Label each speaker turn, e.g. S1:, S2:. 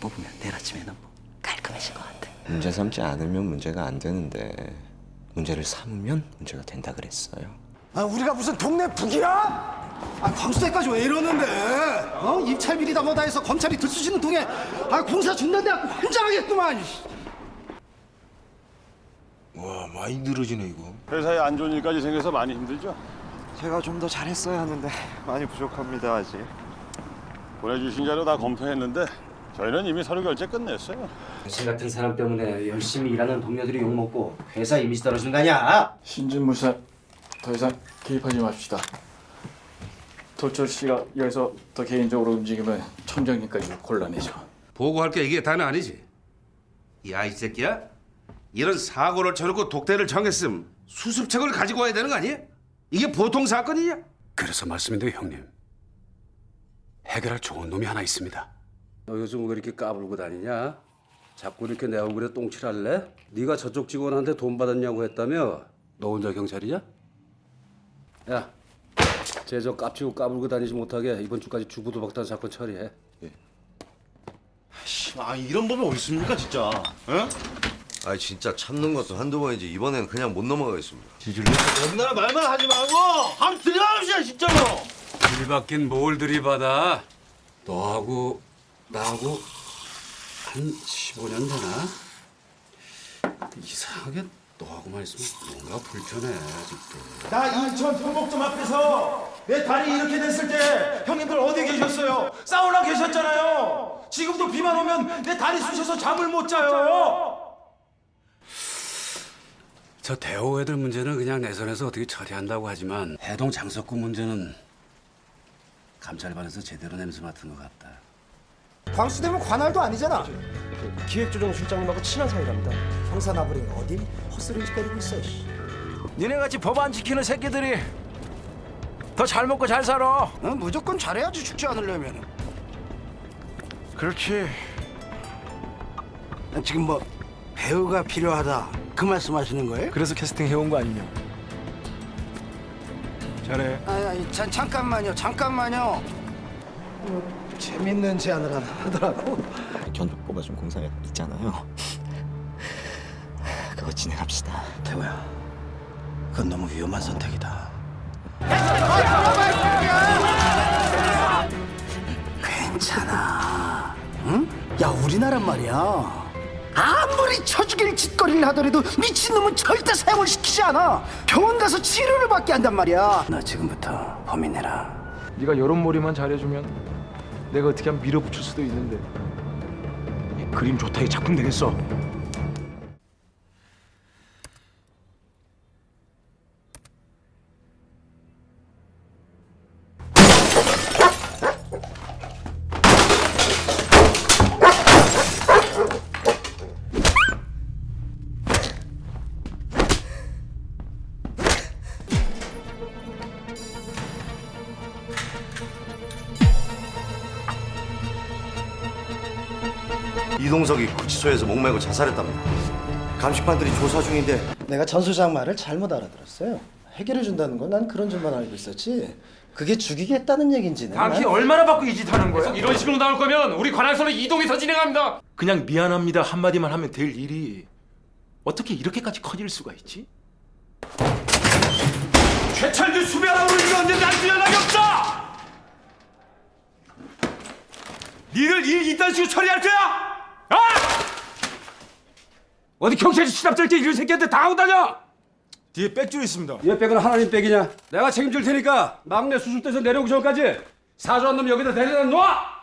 S1: 사람만 뽑으면 내일 아침에는 뭐 깔끔해질 것 같아.
S2: 문제 삼지 않으면 문제가 안 되는데 문제를 삼으면 문제가 된다 그랬어요.
S3: 아, 우리가 무슨 동네 북이야? 아, 광수대까지 왜 이러는데? 어? 입찰 비리다 뭐다 해서 검찰이 들쑤시는 통에 아, 공사 준다는데 환장하겠구만.
S4: 와 많이 늘어지네 이거.
S5: 회사에 안 좋은 일까지 생겨서 많이 힘들죠?
S6: 제가 좀 더 잘했어야 하는데 많이 부족합니다 아직.
S5: 보내주신 자료 다 검토했는데 저희는 이미 서류 결제 끝냈어요.
S1: 당신 같은 사람 때문에 열심히 일하는 동료들이 욕먹고 회사 이미지 떨어지는 거 아니야?
S7: 신진무사 더 이상 개입하지 맙시다. 도철 씨가 여기서 더 개인적으로 움직이면 청장님까지 곤란해져.
S8: 보고할 게 이게 다는 아니지. 야 이 새끼야, 이런 사고를 쳐놓고 독대를 정했음 수습책을 가지고 와야 되는 거 아니야? 이게 보통 사건이냐?
S9: 그래서 말씀인데 형님 해결할 좋은 놈이 하나 있습니다.
S10: 너 요즘 왜 이렇게 까불고 다니냐? 자꾸 이렇게 내 얼굴에 똥칠할래? 네가 저쪽 직원한테 돈 받았냐고 했다며? 너 혼자 경찰이냐? 야, 쟤저 깝치고 까불고 다니지 못하게 이번 주까지 주부도박단 사건 처리해.
S4: 아 이런 법이 어디 있습니까 진짜? 에?
S6: 아 진짜 참는 것도 한두 번이지 이번엔 그냥 못 넘어가겠습니다.
S4: 옛날 말만 하지 말고 한번 들어가봅시다 진짜로.
S9: 들이받긴 뭘 들이받아? 너하고 나하고 한 15년 되나? 이상하게 너하고만 있으면 뭔가 불편해 아직도.
S3: 나 인천 동목점 앞에서 내 다리 이렇게 됐을 때 형님들 어디 계셨어요? 사우나 계셨잖아요. 지금도 비만 오면 내 다리 쑤셔서 잠을 못 자요.
S9: 저 대호 애들 문제는 그냥 내 선에서 어떻게 처리한다고 하지만 해동 장석구 문제는 감찰반에서 제대로 냄새 맡은 것 같다.
S3: 광수되면 관할도 아니잖아.
S6: 기획조정실장님하고 친한 사이랍니다.
S3: 형사 나부린 어딜 헛소리 짓거리고 있어. 씨.
S1: 니네같이 법 안 지키는 새끼들이 더 잘 먹고 잘 살아.
S3: 어, 무조건 잘해야지 죽지 않으려면.
S6: 그렇지. 지금 뭐 배우가 필요하다 그 말씀하시는 거예요?
S7: 그래서 캐스팅 해온 거 아니냐? 잘해.
S3: 아니, 아니 잠, 잠깐만요, 잠깐만요. 재밌는 제안을 하나 하더라고.
S2: 견적 뽑아준 공사 있잖아요. 그거 진행합시다.
S6: 태호야, 그건 너무 위험한 선택이다.
S3: 괜찮아. 응? 야, 우리나란 말이야. 아무리 쳐죽일 짓거리를 하더라도 미친놈은 절대 사형을 시키지 않아. 병원 가서 치료를 받게 한단 말이야.
S6: 너 지금부터 범인해라.
S7: 네가 여론몰이만 잘해주면 내가 어떻게 하면 밀어붙일 수도 있는데. 이 그림 좋다. 이 작품 되겠어.
S6: 이동석이 구치소에서 목매고 자살했답니다. 감식반들이 조사 중인데
S3: 내가 전 소장 말을 잘못 알아들었어요. 해결해 준다는 건 난 그런 줄만 알고 있었지. 그게 죽이겠다는 얘긴지는. 난-
S7: 얼마나 받고 이 짓 하는 거야?
S8: 이런 식으로 나올 거면 우리 관할소로 이동해서 진행합니다.
S7: 그냥 미안합니다 한마디만 하면 될 일이 어떻게 이렇게까지 커질 수가 있지?
S8: 최철규 수배하라고 우리가 언제 날수 연락이 없어. 니들 일 이딴 식으로 처리할 거야? 아! 어디 경찰서 시납될 때 이런 새끼한테 당하고 다녀?
S4: 뒤에 백줄 있습니다.
S10: 얘 백은 하나님 백이냐? 내가 책임질 테니까 막내 수술대에서 내려오기 전까지 사주한 놈 여기다 데려다 놔!